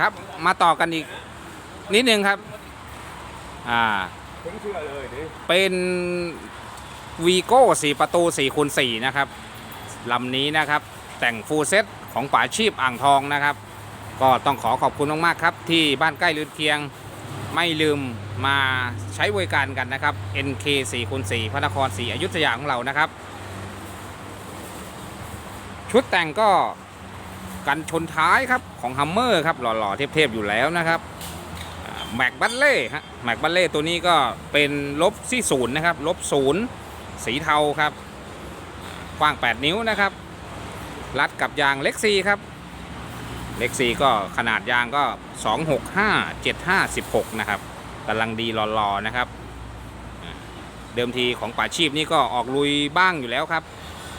ครับ มาต่อกันอีก นิดนึงครับ อ่า ผมเชื่อเลยดิเป็นวีโก้สี่ประตู4คูณ4นะครับลำนี้นะครับ แต่งฟูลเซ็ตของป๋าชีพอ่างทองนะครับ ก็ต้องขอขอบคุณมากๆครับ ที่บ้านใกล้ลืนเคียงไม่ลืมมาใช้บริการกันนะครับ NK 4คูณ4พระนครศรีอยุธยาของเรานะครับ ชุดแต่งก็ กันชนท้ายครับของฮัมเมอร์ครับหล่อๆเทพๆอยู่แล้วนะครับแม็กบัลเล่ฮะแม็กบัลเล่ตัวนี้ก็เป็นลบที่ศูนย์นะครับลบศูนย์สีเทาครับกว้าง 8 นิ้วนะครับ รัดกับยางเล็กซีครับเล็กซีก็ขนาดยางก็ 265 75 16 นะครับกำลังดีรอๆนะครับ เดิมทีของป่าชีพนี่ก็ออกลุยบ้างอยู่แล้วครับ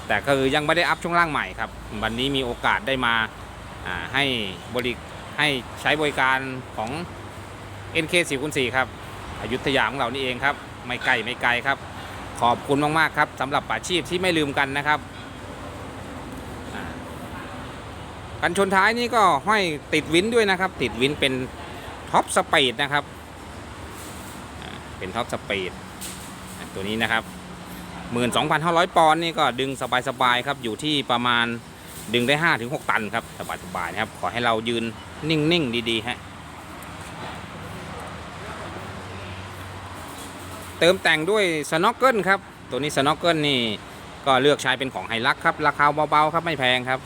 แต่คือยังไม่ได้อัพช่วงล่างใหม่ครับวันนี้มีโอกาสได้มาให้บริให้ใช้บริการของ NK 4คูณ4ครับอยุธยาของเรานี่เองครับ ไม่ไกลไม่ไกลครับ ขอบคุณมากๆครับสำหรับป่าชีพที่ไม่ลืมกันนะครับอ่ากันชนท้ายนี่ก็ห้อยติดวินด้วยนะครับ ติดวินเป็นท็อปสปีดนะครับเป็นท็อปสปีดตัวนี้นะครับ 12,500 ปอนด์นี่ก็ดึงสบายๆครับอยู่ที่ประมาณดึงได้ 5-6 ตันครับสบายๆนะครับขอให้เรายืนนิ่งๆดีๆฮะเติมแต่งด้วยสโน k เกิลครับ ตัวนี้สโน k เกิลนี่ก็เลือกใช้เป็นของไฮลักครับ ราคาเบาๆครับไม่แพงครับ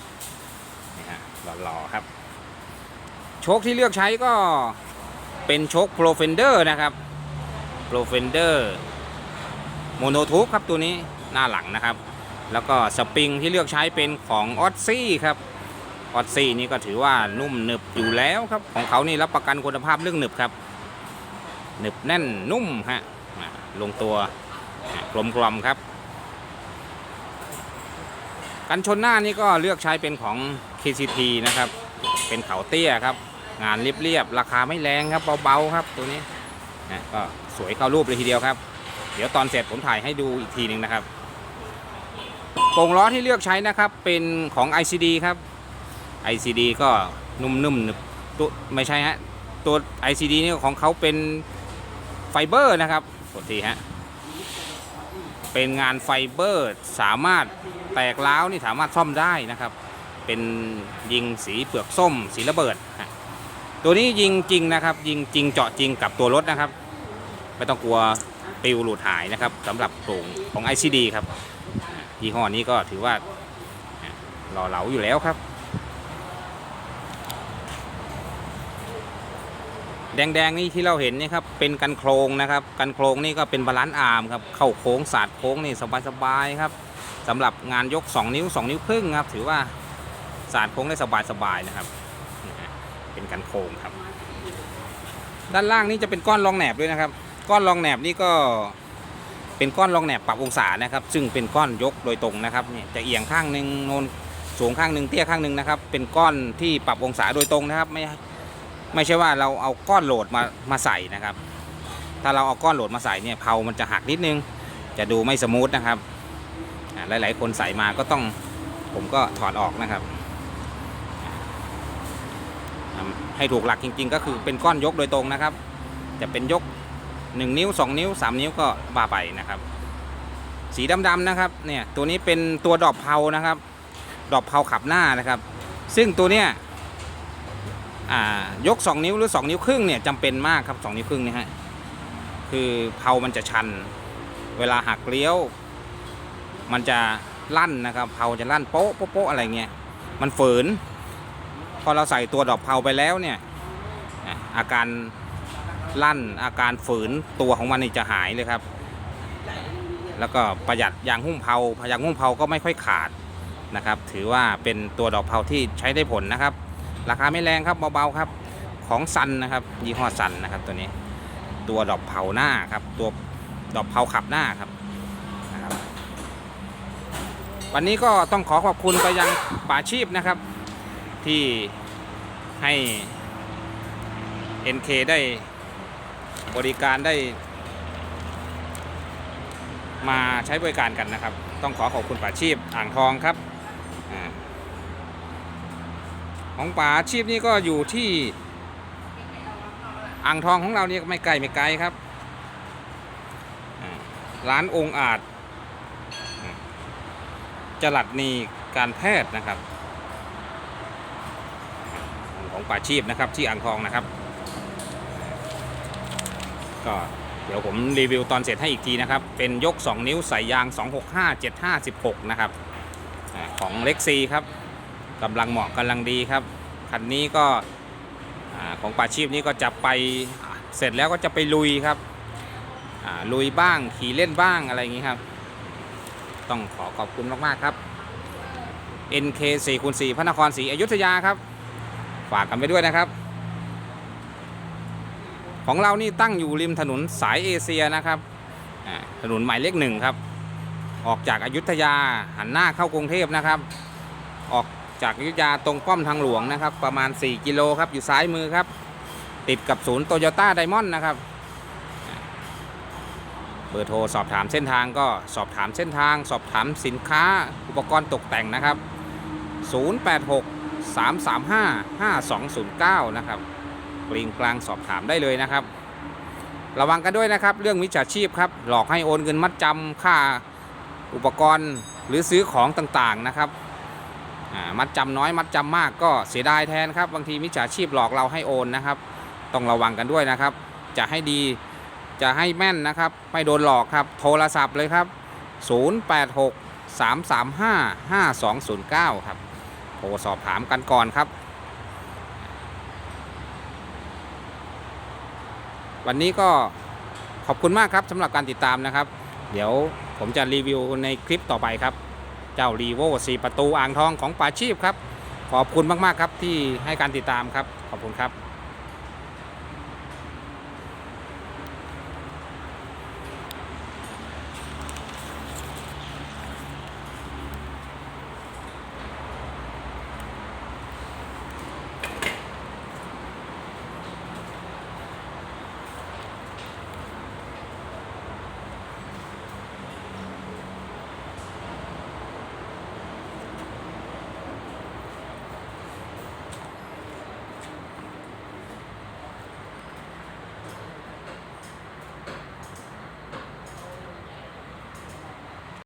นี่ฮะหล่อๆครับ โชคที่เลือกใช้ก็เป็นโชคโปรเฟนเดอร์นะครับโปรเฟนเดอร์ โมโนทูบครับตัวนี้หน้าหลังนะครับ แล้วก็สปริงที่เลือกใช้เป็นของออสซี่ครับออสซี่นี่ก็ถือว่านุ่มหนึบอยู่แล้วครับ ของเขานี่รับประกันคุณภาพเรื่องหนึบครับหนึบแน่นนุ่มฮะลงตัวกลมกลอมครับ กันชนหน้านี่ก็เลือกใช้เป็นของ KCT นะครับ เป็นเขาเตี้ยครับ งานเรียบๆราคาไม่แรงครับเบาๆครับตัวนี้นะก็สวยเข้ารูปเลยทีเดียวครับ เดี๋ยวตอนเสร็จผมถ่ายให้ดูอีกทีหนึ่งนะครับโป่งล้อที่เลือกใช้นะครับเป็นของ ICD ครับ ICD ก็นุ่มๆหนึบตัวไม่ใช่ฮะตัว ICD นี่ของเขาเป็นไฟเบอร์นะครับกดทีฮะเป็นงานไฟเบอร์สามารถแตกร้าวนี่สามารถซ่อมได้นะครับ เป็นยิงสีเปลือกส้ม สีระเบิดฮะตัวนี้ยิงจริงนะครับ ยิงจริงเจาะจริงกับตัวรถนะครับ ไม่ต้องกลัว ปลิวหลุดหายนะครับสำหรับโปร่งของ ICD ครับยี่ห้อนี้ก็ถือว่าหล่อเหลาอยู่แล้วครับ แดงๆนี่ที่เราเห็นนี่ครับเป็นกันโครงนะครับ กันโครงนี่ก็เป็นบาลานซ์อาร์มครับเข้าโค้งสาดโค้งนี่สบายๆครับสำหรับงานยก 2 นิ้ว 2 นิ้วครึ่งครับถือว่าสาดโค้งได้สบายๆนะครับ เป็นกันโครงครับ ด้านล่างนี่จะเป็นก้อนรองแหนบด้วยนะครับ ก้อนรองแหนบนี่ก็เป็นก้อนรองแหนบปรับองศานะครับ ซึ่งเป็นก้อนยกโดยตรงนะครับเนี่ยจะเอียงข้างหนึ่งโนนสูงข้างหนึ่งเตี้ยข้างหนึ่งนะครับ เป็นก้อนที่ปรับองศาโดยตรงนะครับ ไม่ไม่ใช่ว่าเราเอาก้อนโหลดมามาใส่นะครับ ถ้าเราเอาก้อนโหลดมาใส่เนี่ยเพามันจะหักนิดนึง จะดูไม่สมูทนะครับอ่าหลาย ๆ คนใส่มาก็ต้องผมก็ถอดออกนะครับให้ถูกหลักจริง ๆ ก็คือเป็นก้อนยกโดยตรงนะครับ จะเป็นยก 1 นิ้ว 2 นิ้ว 3 นิ้วก็ว่าไปนะครับ สีดำๆนะครับเนี่ยตัวนี้เป็นตัวดอกเพานะครับ ดอกเพาขับหน้านะครับ ซึ่งตัวเนี้ยยก 2 นิ้วหรือ 2 นิ้วครึ่งเนี่ยจำเป็นมากครับ 2 นิ้วครึ่งเนี่ยฮะคือเพามันจะชัน เวลาหักเลี้ยว มันจะลั่นนะครับเพาจะลั่นโป๊ะโป๊ะอะไรเงี้ยมันฝืน พอเราใส่ตัวดอกเพาไปแล้วเนี่ยอาการ ลั่นอาการฝืนตัวของมันนี่จะหายเลยครับ แล้วก็ประหยัดยางหุ้มเผายางหุ้มเผาก็ไม่ค่อยขาดนะครับ ถือว่าเป็นตัวดอกเผาที่ใช้ได้ผลนะครับ ราคาไม่แรงครับเบาๆครับของซันนะครับยี่ห้อซันนะครับตัวนี้ ตัวดอกเผาหน้าครับตัวดอกเผาขับหน้าครับนะครับ วันนี้ก็ต้องขอขอบคุณไปยังป่าชีพนะครับ ที่ให้ NK ได้ บริการได้ มาใช้บริการกันนะครับ ต้องขอขอบคุณป่าชีพอ่างทองครับอของป่าชีพนี่ก็อยู่ที่อ่างทองของเราเนี่ยไม่ไกลไม่ไกลครับร้านองค์อาจจลัดนีการแพทย์นะครับ ของป่าชีพนะครับที่อ่างทองนะครับ ก็เดี๋ยวผมรีวิวตอนเสร็จให้อีกทีนะครับ เป็นยก 2 นิ้วใส่ยาง 265 756 นะครับอของเล็กซีครับกำลังเหมาะกำลังดีครับ คันนี้ก็อของป่าชีพนี้ก็จะไปเสร็จแล้วก็จะไปลุยครับลุยบ้างขี่เล่นบ้างอะไรอย่างนี้ครับ ต้องขอขอบคุณมาก ๆ ครับ NK 4คูณ4พระนครศรีอยุธยาครับ ฝากกันไปด้วยนะครับ ของเรานี่ตั้งอยู่ริมถนนสายเอเชียนะครับถนนหมายเลขหนึ่งครับ ออกจากอายุทยาหันหน้าเข้ากรุงเทพนะครับ ออกจากอยุธยาตรงป้อมทางหลวงนะครับ ประมาณ 4 กิโลครับอยู่ซ้ายมือครับ ติดกับศูนย์โตโยต้าไดมอนด์นะครับเบอร์โทรสอบถามเส้นทางก็สอบถามเส้นทาง สอบถามสินค้าอุปกรณ์ตกแต่งนะครับ 086 335 5209 นะครับ กลิงกลางสอบถามได้เลยนะครับ ระวังกันด้วยนะครับ เรื่องมิจฉาชีพครับ หลอกให้โอนเงินมัดจำค่าอุปกรณ์หรือซื้อของต่างๆนะครับมัดจำน้อยมัดจำมากก็เสียดายแทนครับ บางทีมิจฉาชีพหลอกเราให้โอนนะครับ ต้องระวังกันด้วยนะครับ จะให้ดีจะให้แม่นนะครับ ไม่โดนหลอกครับ โทรศัพท์เลยครับ 086 335 5209 ครับโทรสอบถามกันก่อนครับ วันนี้ก็ขอบคุณมากครับสำหรับการติดตามนะครับ เดี๋ยวผมจะรีวิวในคลิปต่อไปครับ เจ้ารีโว4ประตูอ่างทองของป่าชีพครับ ขอบคุณมากๆครับที่ให้การติดตามครับ ขอบคุณครับ